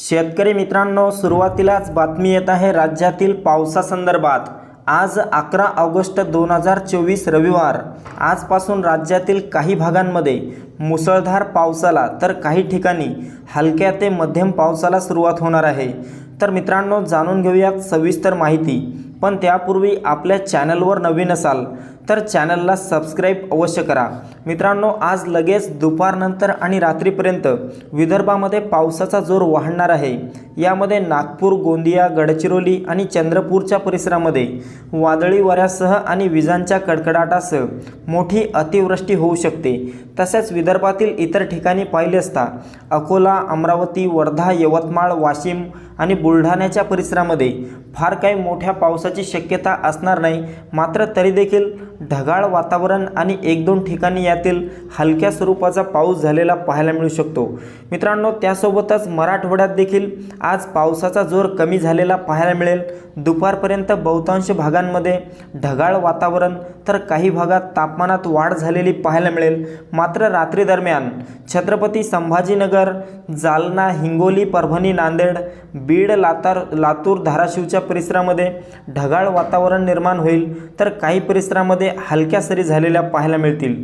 शेतकरी मित्रांनो सुरुवातीलाच बातमी येत आहे राज्यातील पावसासंदर्भात. आज अकरा ऑगस्ट दोन हजार चोवीस रविवार. आजपासून राज्यातील काही भागांमध्ये मुसळधार पावसाला तर काही ठिकाणी हलक्या ते मध्यम पावसाला सुरुवात होणार आहे. तर मित्रांनो जाणून घेऊयात सविस्तर माहिती. पण त्यापूर्वी आपल्या चॅनलवर नवीन असाल तर चॅनलला सबस्क्राईब अवश्य करा. मित्रांनो आज लगेच दुपारनंतर आणि रात्रीपर्यंत विदर्भामध्ये पावसाचा जोर वाढणार आहे. यामध्ये नागपूर गोंदिया गडचिरोली आणि चंद्रपूरच्या परिसरामध्ये वादळी वाऱ्यासह आणि विजांच्या कडकडाटासह मोठी अतिवृष्टी होऊ शकते. तसेच विदर्भातील इतर ठिकाणी पाहिले असता अकोला अमरावती वर्धा यवतमाळ वाशिम आणि बुलढाण्याच्या परिसरामध्ये फार काही मोठ्या पावसाची शक्यता असणार नाही. मात्र तरी देखील ढगाळ वातावरण आणि एक दोन ठिकाणी यातील हलक्या स्वरूपाचा पाऊस झालेला पाहायला मिळू शकतो. मित्रांनो त्यासोबतच मराठवाड्यात देखील आज पावसाचा जोर कमी झालेला पाहायला मिळेल. दुपारपर्यंत बहुतांश भागांमध्ये ढगाळ वातावरण तर काही भागात तापमानात वाढ झालेली पाहायला मिळेल. मात्र रात्री दरम्यान छत्रपती संभाजीनगर जालना हिंगोली परभणी नांदेड बीड लातार लातूर धाराशिवच्या परिसरामध्ये ढगाळ वातावरण निर्माण होईल. तर काही परिसरामध्ये हलक्या सरी झालेल्या पाहायला मिळतील.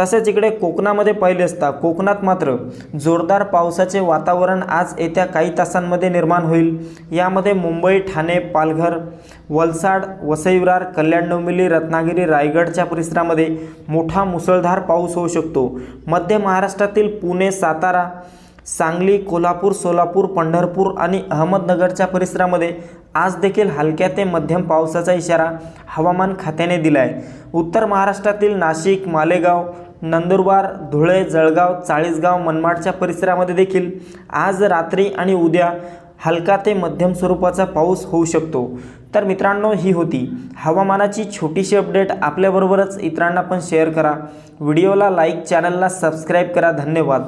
तसेच इकडे कोकणामध्ये पाहिले असता कोकणात मात्र जोरदार पावसाचे वातावरण आज येत्या काही तासांमध्ये निर्माण होईल. यामध्ये मुंबई ठाणे पालघर वलसाड वसईविरार कल्याण डोंबिवली रत्नागिरी रायगडच्या परिसरामध्ये मोठा मुसळधार पाऊस होऊ शकतो. मध्य महाराष्ट्रातील पुणे सातारा सांगली कोल्हापूर सोलापूर पंढरपूर आणि अहमदनगरच्या परिसरामध्ये आज देखील हलक्या ते मध्यम पावसाचा इशारा हवामान खात्याने दिला आहे उत्तर महाराष्ट्रातील नाशिक मालेगाव नंदुरबार धुळे जळगाव चाळीसगाव मनमाडच्या परिसरामध्ये देखील आज रात्री आणि उद्या हलका ते मध्यम स्वरूपाचा पाऊस होऊ शकतो. तर मित्रांनो ही होती हवामानाची छोटीशी अपडेट. आपल्याबरोबरच इतरांना पण शेअर करा. व्हिडिओला लाईक चॅनलला सबस्क्राईब करा. धन्यवाद.